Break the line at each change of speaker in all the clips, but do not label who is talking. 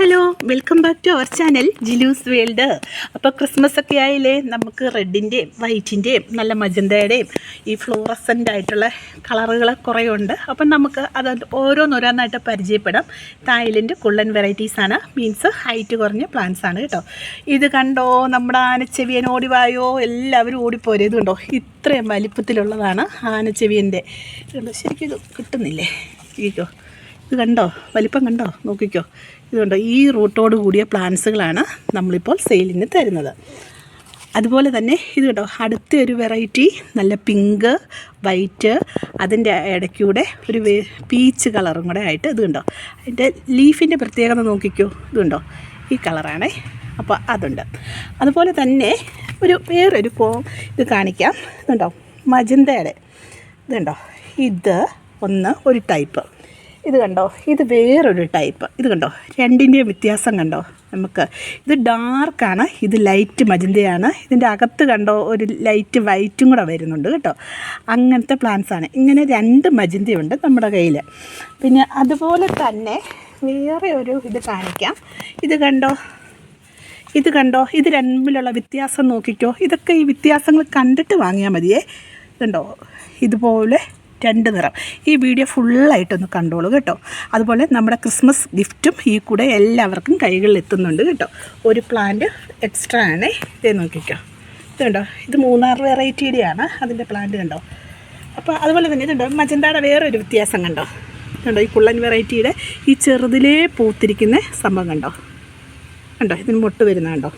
Hello welcome back to our channel Jilu's world അപ്പോൾ Christmas ഒക്കെ ആയില്ലേ? നമുക്ക് റെഡിന്റെയും വൈറ്റിന്റെയും നല്ല മജന്തയുടെയും ഈ ഫ്ലോറസന്റ് ആയിട്ടുള്ള കളറുകൾ കുറേ ഉണ്ട്. അപ്പം നമുക്ക് അത് ഓരോന്നോരോന്നായിട്ട് പരിചയപ്പെടാം. തായ്ലൻഡ് കുള്ളൻ വെറൈറ്റീസാണ് മീൻസ് ഹൈറ്റ് കുറഞ്ഞ പ്ലാന്റ്സ് ആണ് കേട്ടോ. ഇത് കണ്ടോ? നമ്മുടെ ആനച്ചെവിയൻ ഓടിവായോ? എല്ലാവരും ഓടിപ്പോരും. ഇത് കണ്ടോ ഇത്രയും വലിപ്പത്തിലുള്ളതാണ് ആനച്ചെവിയന്റെ. ശരിക്കും ഇത് കിട്ടുന്നില്ലേ? ഇരിക്കോ. ഇത് കണ്ടോ? വലിപ്പം കണ്ടോ? നോക്കിക്കോ. ഇതുകൊണ്ട് കണ്ടോ? ഈ റൂട്ടോട് കൂടിയ പ്ലാന്റ്സുകളാണ് നമ്മളിപ്പോൾ സെയിലിന് തരുന്നത്. അതുപോലെ തന്നെ ഇത് കേട്ടോ അടുത്ത ഒരു വെറൈറ്റി നല്ല പിങ്ക് വൈറ്റ് അതിന്റെ ഇടയ്ക്കൂടെ ഒരു പീച്ച് കളറും കൂടെ ആയിട്ട് ഇത് കണ്ടോ? അതിന്റെ ലീഫിന്റെ പ്രത്യേകത നോക്കിക്കോ. ഇത് കണ്ടോ? ഈ കളറാണേ. അപ്പോൾ അതുണ്ട്. അതുപോലെ തന്നെ ഒരു വേറൊരു കോ ഇത് കാണിക്കാം. ഇതുണ്ടോ മജന്തയുടെ. ഇതുണ്ടോ ഇത് ഒന്ന് ഒരു ടൈപ്പ്. ഇത് കണ്ടോ? ഇത് വേറൊരു ടൈപ്പ് ഇത് കണ്ടോ? രണ്ടിന്റെയും വ്യത്യാസം കണ്ടോ? നമുക്ക് ഇത് ഡാർക്കാണ് ഇത് ലൈറ്റ് മജന്തയാണ്. ഇതിന്റെ അകത്ത് കണ്ടോ ഒരു ലൈറ്റ് വൈറ്റും കൂടെ വരുന്നുണ്ട് കേട്ടോ. അങ്ങനത്തെ പ്ലാന്റ്സ് ആണ്. ഇങ്ങനെ രണ്ട് മജന്തയുണ്ട് നമ്മുടെ കയ്യിൽ പിന്നെ അതുപോലെ തന്നെ വേറെ ഒരു ഇത് കാണിക്കാം. ഇത് കണ്ടോ? ഇത് കണ്ടോ? ഇത് രണ്ടിലുള്ള വ്യത്യാസം നോക്കിക്കോ. ഇതൊക്കെ ഈ വ്യത്യാസങ്ങൾ കണ്ടിട്ട് വാങ്ങിയാൽ മതിയേ. കണ്ടോ? ഇതുപോലെ രണ്ട് നിറം. ഈ വീഡിയോ ഫുള്ളായിട്ടൊന്ന് കണ്ടോളൂ കേട്ടോ. അതുപോലെ നമ്മുടെ ക്രിസ്മസ് ഗിഫ്റ്റും ഈ കൂടെ എല്ലാവർക്കും കൈകളിൽ എത്തുന്നുണ്ട് കേട്ടോ. ഒരു പ്ലാന്റ് എക്സ്ട്രാ ആണ്. ഇത് നോക്കിക്കോ. ഇത് കണ്ടോ? ഇത് മൂന്നാർ വെറൈറ്റിയുടെയാണ് അതിന്റെ പ്ലാന്റ് കണ്ടോ? അപ്പോൾ അതുപോലെ തന്നെ ഇതുണ്ടോ? മജന്തയുടെ വേറൊരു വ്യത്യാസം കണ്ടോ? കണ്ടോ? ഈ കുള്ളൻ വെറൈറ്റിയുടെ ഈ ചെറുതിലേ പൂത്തിരിക്കുന്ന സംഭവം കണ്ടോ? കണ്ടോ? ഇതിന് മുട്ട് വരുന്ന കണ്ടോ?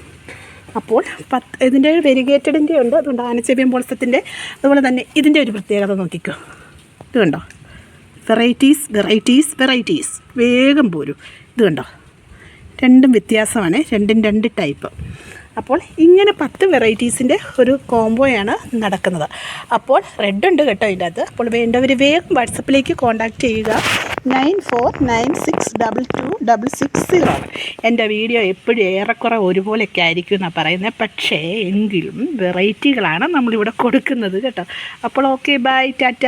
അപ്പോൾ പത്ത് ഇതിന്റെ വെരിഗേറ്റഡിന്റെ ഉണ്ട്. അതുകൊണ്ട് ആനച്ചെവിയൻ പോളസത്തിന്റെ അതുപോലെ തന്നെ ഇതിന്റെ ഒരു പ്രത്യേകത നോക്കിക്കോ. ഇത് കണ്ടോ? വെറൈറ്റീസ് വെറൈറ്റീസ് വെറൈറ്റീസ് വേഗം പോരും. ഇത് കണ്ടോ? രണ്ടും വ്യത്യാസമാണ്. രണ്ടും രണ്ട് ടൈപ്പ് അപ്പോൾ ഇങ്ങനെ പത്ത് വെറൈറ്റീസിന്റെ ഒരു കോംബോയാണ് നടക്കുന്നത്. അപ്പോൾ റെഡ് ഉണ്ട് കേട്ടോ ഇതിന്റെ അകത്ത്. അപ്പോൾ വേണ്ടവർ വേഗം വാട്സപ്പിലേക്ക് കോൺടാക്റ്റ് ചെയ്യുക. Nine four nine six double two double six zero എന്റെ വീഡിയോ എപ്പോഴും ഏറെക്കുറെ ഒരുപോലെയൊക്കെ ആയിരിക്കും എന്നാണ് പറയുന്നത് പക്ഷേ എങ്കിലും വെറൈറ്റികളാണ് നമ്മളിവിടെ കൊടുക്കുന്നത് കേട്ടോ. അപ്പോൾ ഓക്കെ ബൈ ടാറ്റ.